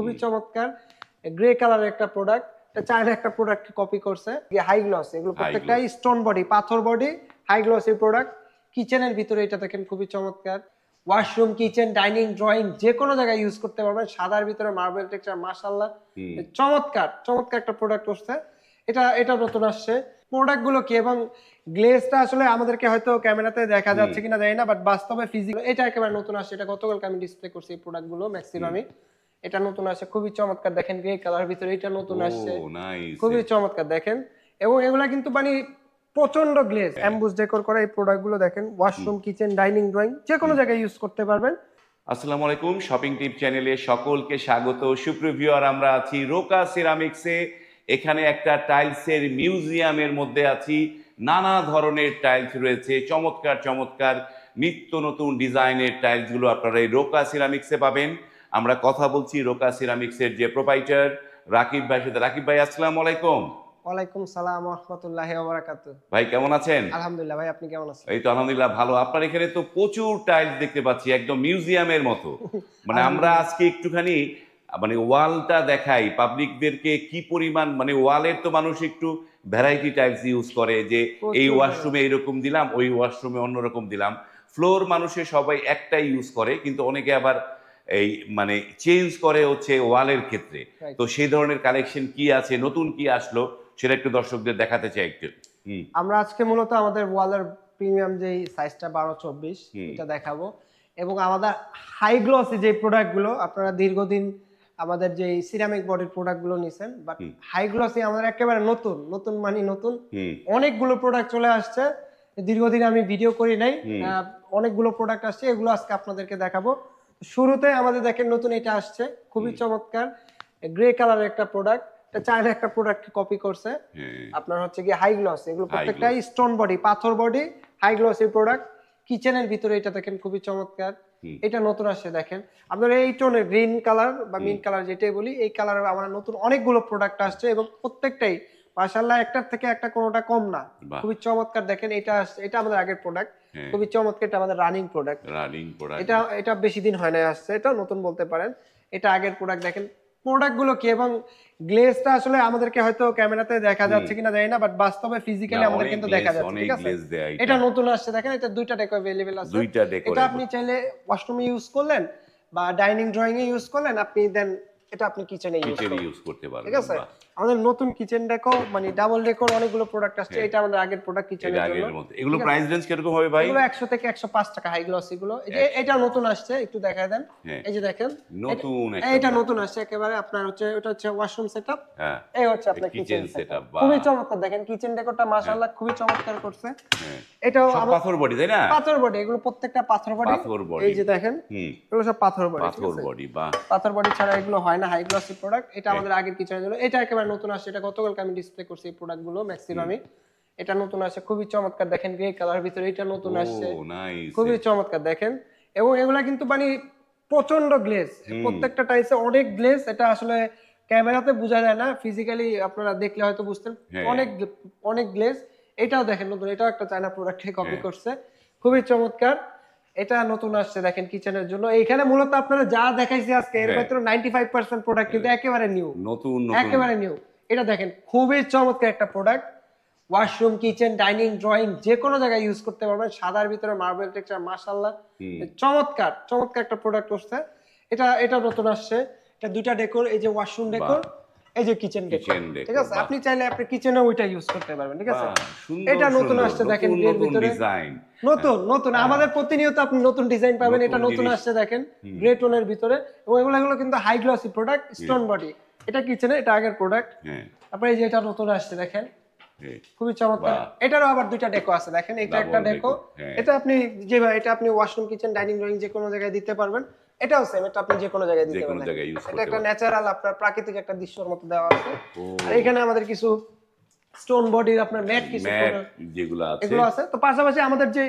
খুবই চমৎকার। গ্রে কালারের একটা প্রোডাক্ট এটা চায়না একটা প্রোডাক্ট কপি করছে। হাই গ্লস এগুলো প্রত্যেকটাই স্টোন বডি পাথর বডি হাই গ্লসি প্রোডাক্ট কিচেনের ভিতরে এটা দেখেন খুবই চমৎকার। ওয়াশরুম কিচেন ডাইনিং ড্রয়িং যে কোনো জায়গায় ইউজ করতে পারবেন। সাদার ভিতরে মার্বেল টেক্সচার মাশাআল্লাহ। চমৎকার চমৎকার একটা প্রোডাক্ট করছে। এটা এটা নতুন আসছে। প্রোডাক্টগুলো কি? এবং গ্লেজটা আসলে আমাদেরকে হয়তো ক্যামেরাতে দেখা যাচ্ছে কিনা জানি না বাট বাস্তবে ফিজিক্যাল এটা একেবারে নতুন আসছে। এটা গতকালকে আমি ডিসপ্লে করছি এই প্রোডাক্টগুলো ম্যাক্সিমামই এটা নতুন আসছে খুবই চমৎকার। দেখেন গ্রে কালার ভিতরে এটা নতুন আসছে। খুবই চমৎকার দেখেন। এবং এগুলা কিন্তু মানে প্রচণ্ড গ্লেজ অ্যাম্বুস ডেকোর করা এই প্রোডাক্টগুলো দেখেন ওয়াশরুম কিচেন ডাইনিং ড্রয়িং যে কোনো জায়গায় ইউজ করতে পারবেন। আসসালামু আলাইকুম শপিং টিপ চ্যানেলে সকলকে স্বাগত। সুপ্রিভিউয়ার আমরা আছি রোকা সিরামিক্সে এখানে একটা টাইলসের মিউজিয়ামের মধ্যে আছি। নানা ধরনের টাইলস রয়েছে চমৎকার চমৎকার। নিত্য নতুন ডিজাইনের টাইলসগুলো আপনারা এই রোকা সিরামিক্সে পাবেন। আমরা কথা বলছি রোকা সিরামিক্সের যে প্রোপাইটার রাকিব ভাই সাথে। রাকিব ভাই আসসালামু আলাইকুম। ওয়ালাইকুম সালাম রহমতুল্লাহ ভাই কেমন আছেন? আলহামদুলিল্লাহ ভাই আপনি কেমন আছেন? এই তো আলহামদুলিল্লাহ ভালো। আপনার এখানে তো প্রচুর টাইলস দেখতে পাচ্ছি একদম মিউজিয়ামের মতো। মানে আমরা আজকে একটুখানি মানে ওয়ালটা দেখাই পাবলিকদেরকে কি পরিমাণ মানে ওয়ালের তো মানুষ একটু ভ্যারাইটি টাইলস ইউজ করে যে এই ওয়াশরুমে এরকম দিলাম ওই ওয়াশরুমে অন্যরকম দিলাম। ফ্লোর মানুষের সবাই একটাই ইউজ করে কিন্তু অনেকে আবার এই মানে চেঞ্জ করে হচ্ছে ওয়ালের ক্ষেত্রে। তো সেই ধরনের কালেকশন কি আছে নতুন কি আসলো সেটা একটু দর্শকদের দেখাতে চাই একটু। আমরা আজকে মূলত আমাদের ওয়ালের প্রিমিয়াম যে সাইজটা বারো চব্বিশ এটা দেখাবো। এবং আমাদের হাই গ্লসি যে প্রোডাক্টগুলো আপনারা দীর্ঘদিন আমাদের যে সিরামিক বডির প্রোডাক্টগুলো নিছেন বাট। হাই গ্লসি আমাদের একেবারে নতুন নতুন মানে নতুন। অনেকগুলো প্রোডাক্ট চলে আসছে দীর্ঘদিন আমি ভিডিও করি নাই। অনেকগুলো প্রোডাক্ট আসছে এগুলো আজকে আপনাদেরকে দেখাবো। শুরুতে আমাদের দেখেন নতুন এটা আসছে খুবই চমৎকার। গ্রে কালারের একটা প্রোডাক্ট চায়না একটা প্রোডাক্ট কপি করছে। আপনার হচ্ছে কি হাই গ্লস এগুলো প্রত্যেকটাই স্টোন বডি পাথর বডি হাই গ্লসি প্রোডাক্ট কিচেনের ভিতরে এটা দেখেন খুবই চমৎকার। এটা নতুন আসছে দেখেন। আপনার এই টোনের গ্রিন কালার বা মিন কালার যেটাই বলি এই কালারের আমার নতুন অনেকগুলো প্রোডাক্ট আসছে এবং প্রত্যেকটাই মাশাআল্লাহ একটার থেকে একটা কোনোটা কম না বাহ। খুবই চমৎকার দেখেন এটা আসছে এটা আমাদের আগের প্রোডাক্ট হ্যাঁ খুবই চমৎকার এটা আমাদের রানিং প্রোডাক্ট রানিং প্রোডাক্ট এটা এটা বেশি দিন হয় না আসছে এটা নতুন বলতে পারেন এটা আগের প্রোডাক্ট দেখেন প্রোডাক্ট গুলো কি এবং গ্লেজটা আসলে আমাদেরকে হয়তো ক্যামেরাতে দেখা যাচ্ছে কিনা জানি না বাট বাস্তবে ফিজিক্যালি আমাদের কিন্তু দেখা যাচ্ছে অনেক ঠিক আছে গ্লেজ দেয়া এটা নতুন আসছে দেখেন এটা দুইটা ডেকো अवेलेबल আছে দুইটা ডেকোর এটা আপনি চাইলে ওয়াশরুমে ইউজ করলেন বা ডাইনিং ড্রয়িং এ ইউজ করলেন আপনি দেন এটা আপনি কিচেনে ইউজ কিচেনে করবেন ইউজ করতে পারবেন ঠিক আছে বাহ, আমাদের নতুন কিচেন ডেকো মানে ডাবল ডেকোর অনেকগুলো প্রোডাক্ট আসছে। এটা আমাদের আগের প্রোডাক্ট কিচেনের জন্য। এগুলো প্রাইস রেঞ্জ কীরকম হবে ভাই? এগুলো একশো থেকে একশো পাঁচ টাকা হাই গ্লসি গুলো এই যে এটা নতুন আসছে একটু দেখায় দেন। হ্যাঁ। এই যে দেখেন। নতুন এটা- এটা নতুন আসছে একেবারে আপনার হচ্ছে ওটা হচ্ছে ওয়াশরুম সেটআপ হ্যাঁ। এই হচ্ছে আপনার কিচেন সেটআপ খুবই চমৎকার। দেখেন কিচেন ডেকোরটা মাশাআল্লাহ খুবই চমৎকার করছে। হ্যাঁ। এটাও পাথর বডি তাই না? পাথর বডি এগুলো প্রত্যেকটা পাথর বডি পাথর body। এই যে দেখেন এগুলো সব পাথর বডি পাথর বডি বা পাথর বডি ছাড়া এগুলো হয় না হাই গ্লসি প্রোডাক্ট এটা আমাদের আগের কিচেনের জন্য। এটা একেবারে নতুন আসছে এটা গতকালকে আমি ডিসপ্লে করছি এই প্রোডাক্টগুলো ম্যাক্সিমামই এটা নতুন আসছে খুবই চমৎকার দেখেন গ্রে কালার ভিতরে এটা নতুন আসছে। ও নাইস খুবই চমৎকার দেখেন। এবং এগুলা কিন্তু মানে প্রচণ্ড গ্লেজ প্রত্যেকটা টাইসে অনেক গ্লেজ এটা আসলে ক্যামেরাতে বোঝা যায় না ফিজিক্যালি আপনারা দেখলে হয়তো বুঝতেন। হ্যাঁ। অনেক অনেক গ্লেজ এটাও দেখেন নতুন এটাও একটা চায়না প্রোডাক্টে কপি। করছে। খুবই চমৎকার। এটা নতুন আসছে দেখেন কিচেনের জন্য। এখানে মূলত আপনারা যা দেখাইছি আজকে এর হ্যাঁ। ভিতরে নাইনটি ফাইভ পার্সেন্ট প্রোডাক্ট কিন্তু একেবারে নিউ নতুন একেবারে নিউ এটা দেখেন খুবই চমৎকার একটা product washroom kitchen dining drawing যে কোনো জায়গায় ইউজ করতে পারবেন। সাদার ভিতরে মার্বেল টেক্সচার মাশাআল্লাহ। চমৎকার চমৎকার একটা প্রোডাক্ট করছে এটা এটা নতুন আসছে। এটা দুইটা ডেকোর এই যে ওয়াশরুম ডেকোর এই যে কিচেন ডেকোর ঠিক আছে? আপনি চাইলে আপনি কিচেনে ওইটা ইউজ করতে পারবেন ঠিক আছে? এটা নতুন আসছে দেখেন এর ভিতরে। নতুন নতুন। আমাদের প্রতিনিয়ত আপনি নতুন ডিজাইন পাবেন এটা নতুন আসছে দেখেন গ্রে টোনের ভিতরে। এবং এগুলো এগুলো কিন্তু high glossy product stone body এটা কিচেনে এটা আগের প্রোডাক্ট হ্যাঁ। তারপরে এই যে এটা নতুন আসছে দেখেন। হ্যাঁ। খুবই চমৎকার। এটারও আবার দুইটা ডেকো আছে দেখেন এটা একটা ডেকো হ্যাঁ। এটা আপনি যেভাবে এটা আপনি ওয়াশরুম কিচেন ডাইনিং ড্রয়িং যে কোনো জায়গায় দিতে পারবেন। এটাও সেম এটা আপনি যে কোনো জায়গায় দিতে জায়গায় use এটা একটা ন্যাচারাল আপনার প্রাকৃতিক একটা দৃশ্যর মতো দেওয়া আছে। আর এখানে আমাদের কিছু স্টোন বডির আপনার ম্যাট কিছু যেগুলো আছে। এগুলো আছে। তো পাশাপাশি আমাদের যে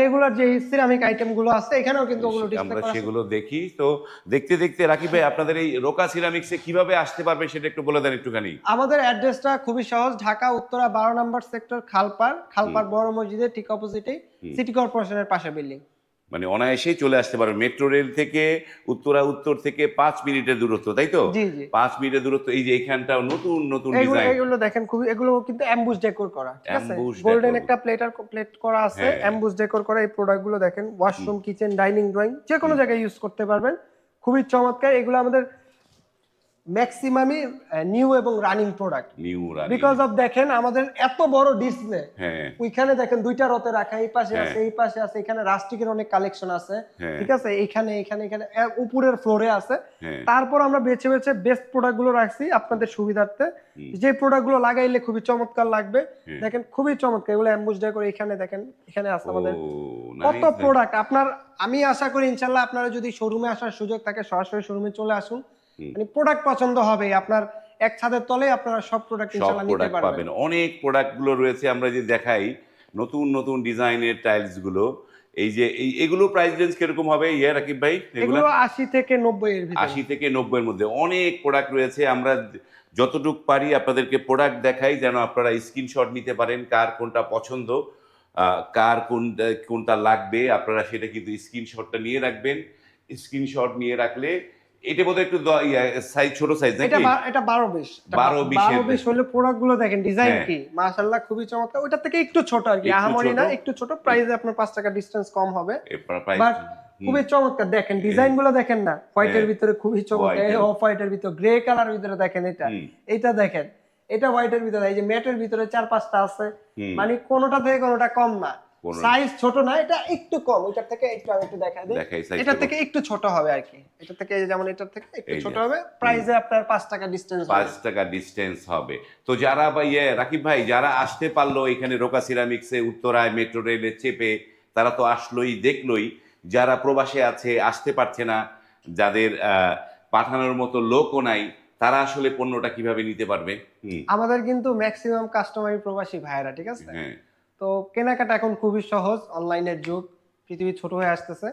রেগুলার যে সিরামিক আইটেমগুলো আছে এখানেও কিন্তু ওগুলো ডিসপ্লে আমরা করা আছে। সেগুলো দেখি। তো দেখতে দেখতে রাকিব ভাই আপনাদের এই রোকা সিরামিক্সে কীভাবে আসতে পারবে সেটা একটু বলে দেন একটুখানি। আমাদের অ্যাড্রেসটা খুবই সহজ ঢাকা উত্তরা বারো নম্বর সেক্টর খালপার খালপার বড় মসজিদের ঠিক অপোজিটেই সিটি কর্পোরেশনের পাশে বিল্ডিং মানে অনায়াসেই চলে আসতে পারবে। মেট্রো রেল থেকে উত্তরা উত্তর থেকে পাঁচ মিনিটের দূরত্ব তাই তো? পাঁচ মিনিটের দূরত্ব এই যে এখানটাও নতুন নতুন ডিজাইন এগুলো দেখেন খুবই এগুলো কিন্তু অ্যাম্বুস ডেকোর করা ঠিক আছে? গোল্ডেন একটা প্লেটার প্লেট করা আছে। অ্যাম্বুস ডেকোর করা এই প্রোডাক্টগুলো দেখেন ওয়াশরুম কিচেন ডাইনিং ড্রয়িং যে কোনো জায়গায় ইউজ করতে পারবেন। খুবই চমৎকার এগুলো আমাদের ম্যাক্সিমামই নিউ এবং running product new because of দেখেন আমাদের এত বড় ডিসপ্লে হ্যাঁ। ওইখানে দেখেন দুইটা রতে রাখা এই পাশে হ্যাঁ। আছে এই পাশে আছে এখানে রাস্টিকের অনেক কালেকশন আছে। হ্যাঁ। ঠিক আছে? এখানে এখানে এখানে উপরের ফ্লোরে আছে। তারপর আমরা বেছে বেছে বেস্ট প্রোডাক্টগুলো রাখছি আপনাদের সুবিধার্থে। যে প্রোডাক্টগুলো লাগাইলে খুবই চমৎকার লাগবে। দেখেন খুবই চমৎকার। এগুলো অ্যাম্বুস করে এখানে দেখেন এখানে আছে আমাদের। কত. প্রোডাক্ট আপনার আমি আশা করি ইনশাল্লাহ আপনারা যদি শোরুমে আসার সুযোগ থাকে সরাসরি শোরুমে চলে আসুন। মানে প্রোডাক্ট পছন্দ হবে আপনার এক ছাদের তলে আপনারা সব প্রোডাক্ট সব ইনশাল্লাহ নিতে পারবেন। অনেক প্রোডাক্টগুলো রয়েছে আমরা যে দেখাই নতুন নতুন ডিজাইনের টাইলসগুলো। এই যে এই এগুলো প্রাইস রেঞ্জ কীরকম হবে? ইয়ে রাকিব ভাই এগুলো? এগুলো আশি থেকে নব্বই এর ভিতরে। আশি থেকে নব্বই এর মধ্যে। অনেক প্রোডাক্ট রয়েছে আমরা যতটুক পারি আপনাদেরকে প্রোডাক্ট দেখাই যেন আপনারা স্ক্রিনশট নিতে পারেন কার কোনটা পছন্দ আহ, কার কোনটা কোনটা লাগবে আপনারা সেটা কিন্তু স্ক্রিনশটটা নিয়ে রাখবেন। স্ক্রিনশট নিয়ে রাখলে এটা বোধহয় একটু সাইজ ছোট সাইজ নাকি? এটা এটা 12 বা- 20 বারো এর বিশ হলে প্রোডাক্টগুলো দেখেন ডিজাইন হ্যাঁ। কি? মাশাল্লাহ খুবই চমৎকার। ওইটার থেকে একটু ছোট আর কি আহামরি। না একটু ছোট। প্রাইসে আপনার পাঁচ টাকা ডিস্টেন্স কম হবে। বাট খুবই চমৎকার। দেখেন ডিজাইনগুলো দেখেন না। হোয়াইটের হ্যাঁ। ভিতরে খুবই চমৎকার। অফ হোয়াইটের ভিতরে গ্রে কালার ভিতরে দেখেন এটা। এটা দেখেন। এটা হোয়াইটের ভিতরে এই যে ম্যাটের ভিতরে চার পাঁচটা আছে। মানে কোনোটা থেকে কোনোটা কম না। সাইজ ছোট না এটা একটু কম ওইটার থেকে একটু আমি একটু দেখাই দিই। এটা থেকে একটু ছোট হবে আর কি। এটা থেকে যেমন এটার থেকে একটু ছোট হবে প্রাইসে আপনার পাঁচ টাকা ডিস্টেন্স পাঁচ টাকা ডিস্টেন্স হবে। তো যারা বা ইয়ে রাকিব ভাই যারা আসতে পারল এখানে রোকা সিরামিক্সে উত্তরায় মেট্রো রেলে চেপে তারা তো আসলোই দেখলোই। যারা প্রবাসে আছে আসতে পারছে না যাদের আহ, পাঠানোর মতো লোকও নাই তারা আসলে পণ্যটা কীভাবে নিতে পারবে? আমাদের কিন্তু ম্যাক্সিমাম কাস্টমারই প্রবাসী ভাইয়েরা ঠিক আছে? হ্যাঁ। তো কেনাকাটা এখন খুবই সহজ অনলাইনের যুগ পৃথিবী ছোট হয়ে আসতেছে।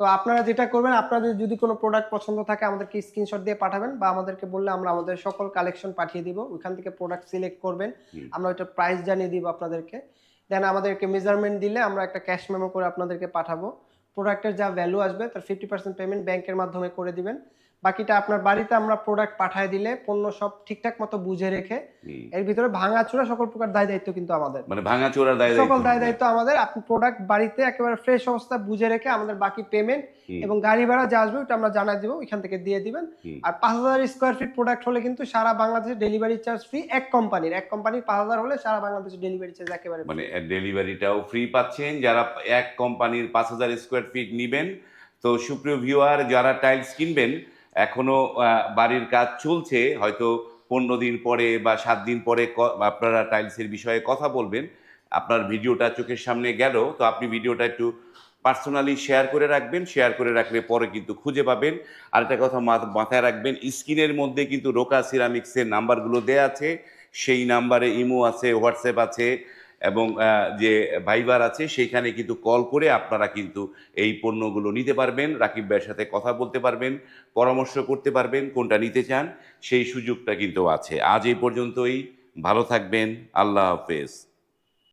তো আপনারা যেটা করবেন আপনাদের যদি কোনো প্রোডাক্ট পছন্দ থাকে আমাদেরকে স্ক্রিনশট দিয়ে পাঠাবেন বা আমাদেরকে বললে আমরা আমাদের সকল কালেকশন পাঠিয়ে দিব। ওইখান থেকে প্রোডাক্ট সিলেক্ট করবেন। আমরা ওইটা প্রাইস জানিয়ে দিব আপনাদেরকে। দেন আমাদেরকে মেজারমেন্ট দিলে আমরা একটা ক্যাশ মেমো করে আপনাদেরকে পাঠাবো। প্রোডাক্টের যা ভ্যালু আসবে তার ফিফটি পার্সেন্ট পেমেন্ট ব্যাংকের মাধ্যমে করে দিবেন। বাকিটা আপনার বাড়িতে আমরা প্রোডাক্ট পাঠায় দিলে পণ্য সব ঠিকঠাক মতো বুঝে রেখে এর ভিতরে ভাঙাচোরা সকল প্রকার দায় দায়িত্ব কিন্তু আমাদের। মানে ভাঙা চোরার দায় সকল দায় দায়িত্ব। দায়িত্ব আমাদের। আপনি প্রোডাক্ট বাড়িতে একেবারে ফ্রেশ অবস্থা বুঝে রেখে আমাদের বাকি পেমেন্ট এবং গাড়ি ভাড়া যা আসবে ওটা আমরা জানাই দিব ওইখান থেকে দিয়ে দিবেন। আর পাঁচ হাজার স্কোয়ার ফিট প্রোডাক্ট হলে কিন্তু সারা বাংলাদেশে ডেলিভারি চার্জ ফ্রি এক কোম্পানির এক কোম্পানির পাঁচ হাজার হলে সারা বাংলাদেশে ডেলিভারি চার্জ একেবারে মানে ডেলিভারিটাও ফ্রি পাচ্ছেন। যারা এক কোম্পানির পাঁচ হাজার স্কোয়ার ফিট নিবেন তো সুপ্রিয় ভিউয়ার যারা টাইলস কিনবেন এখনও বাড়ির কাজ চলছে, হয়তো পনেরো দিন পরে বা সাত দিন পরে আপনারা টাইলসের বিষয়ে কথা বলবেন। আপনার ভিডিওটা চোখের সামনে গেল, তো আপনি ভিডিওটা একটু পার্সোনালি শেয়ার করে রাখবেন শেয়ার করে রাখলে পরে কিন্তু খুঁজে পাবেন। আরেকটা কথা মাথ- মাথায় রাখবেন স্ক্রিনের মধ্যে কিন্তু রোকা সিরামিক্সের নাম্বারগুলো দেয়া আছে। সেই নাম্বারে ইমো আছে হোয়াটসঅ্যাপ আছে এবং যে ভাইবার আছে সেইখানে কিন্তু কল করে আপনারা কিন্তু এই পণ্যগুলো নিতে পারবেন, রাকিব ভাইয়ের সাথে কথা বলতে পারবেন, পরামর্শ করতে পারবেন, কোনটা নিতে চান, সেই সুযোগটা কিন্তু আছে। আজ এই পর্যন্তই, ভালো থাকবেন, আল্লাহ হাফেজ।